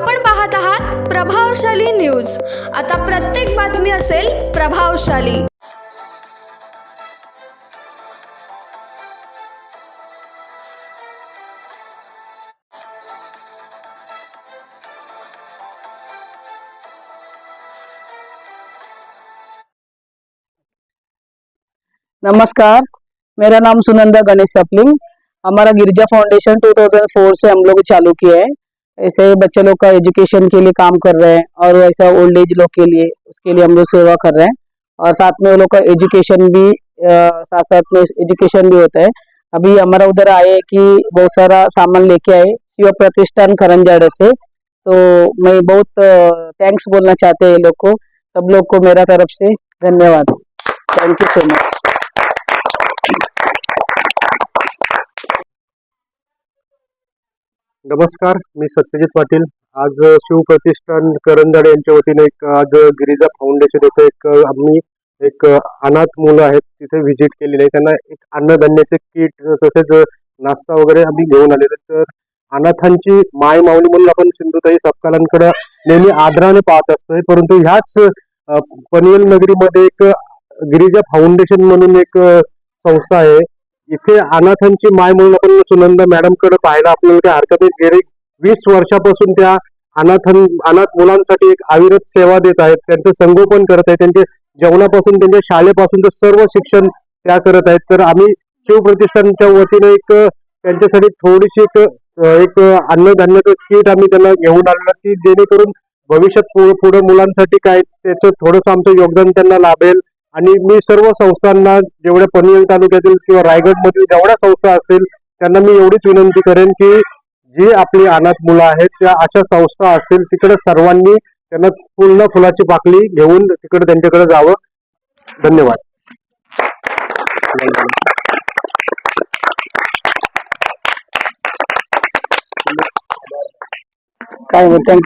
आपण पाहत आहात प्रभावशाली न्यूज. आता प्रत्येक बातमी असेल प्रभावशाली. नमस्कार. मेरा नाम सुनंदा गणेश सपलिंग. हमारा गिरजा फाउंडेशन 2004 से हम लोग चालू किया है। ऐसे बच्चे लोग का एजुकेशन के लिए काम कर रहे हैं और ऐसा ओल्ड एज लोग के लिए, उसके लिए हम लोग सेवा कर रहे हैं। और साथ में वो लोग का एजुकेशन भी साथ साथ में एजुकेशन भी होता है। अभी हमारा उधर आए कि बहुत सारा सामान लेके आए, शिव प्रतिष्ठान करंजाड़े से। तो मैं बहुत थैंक्स बोलना चाहते हैं लोग को, सब लोग को मेरा तरफ़ से धन्यवाद। थैंक यू सो मच नमस्कार मी सत्यजित पाटील. आज शिवप्रतिष्ठान करंदाडे यांच्या वतीने एक आज गिरिजा फाउंडेशन येथे एक आम्ही एक अनाथ मुलं आहेत तिथे व्हिजिट केलेली आहे. त्यांना एक अन्नधान्याचे किट तसेच नाश्ता वगैरे आम्ही घेऊन आलेलो तर अनाथांची माय माऊली म्हणून आपण सिंधुताई सपकालांकडे नेहमी आदराने पाहत असतोय. परंतु ह्याच पनवेल नगरीमध्ये एक गिरिजा फाउंडेशन म्हणून एक संस्था आहे. इथे अनाथांची माय म्हणून आपण सुनंदा मॅडमकडे पाहायला आपल्याला काही हरकत नाही. गेली वीस वर्षापासून त्या अनाथां अनाथ मुलांसाठी एक अविरत सेवा देत आहेत. त्यांचं संगोपन करत आहेत. त्यांचे जेवणापासून त्यांच्या शाळेपासून तर सर्व शिक्षण त्या करत आहेत. तर आम्ही शिवप्रतिष्ठानच्या वतीने एक त्यांच्यासाठी थोडीशी एक एक अन्नधान्याचं किट आम्ही त्यांना घेऊन आलेलं की जेणेकरून भविष्यात पुढे मुलांसाठी काय त्याचं थोडंसं आमचं योगदान त्यांना लाभेल. आणि मी सर्व संस्थांना जेवढ्या पनवेल तालुक्यातील किंवा रायगडमधील जेवढ्या संस्था असतील त्यांना मी एवढीच विनंती करेन की जी आपली अनाथ मुलं आहेत त्या अशा संस्था असतील तिकडे सर्वांनी त्यांना पूर्ण फुलाची बाकली घेऊन तिकडे त्यांच्याकडे जावं. धन्यवाद. काय म्हणतात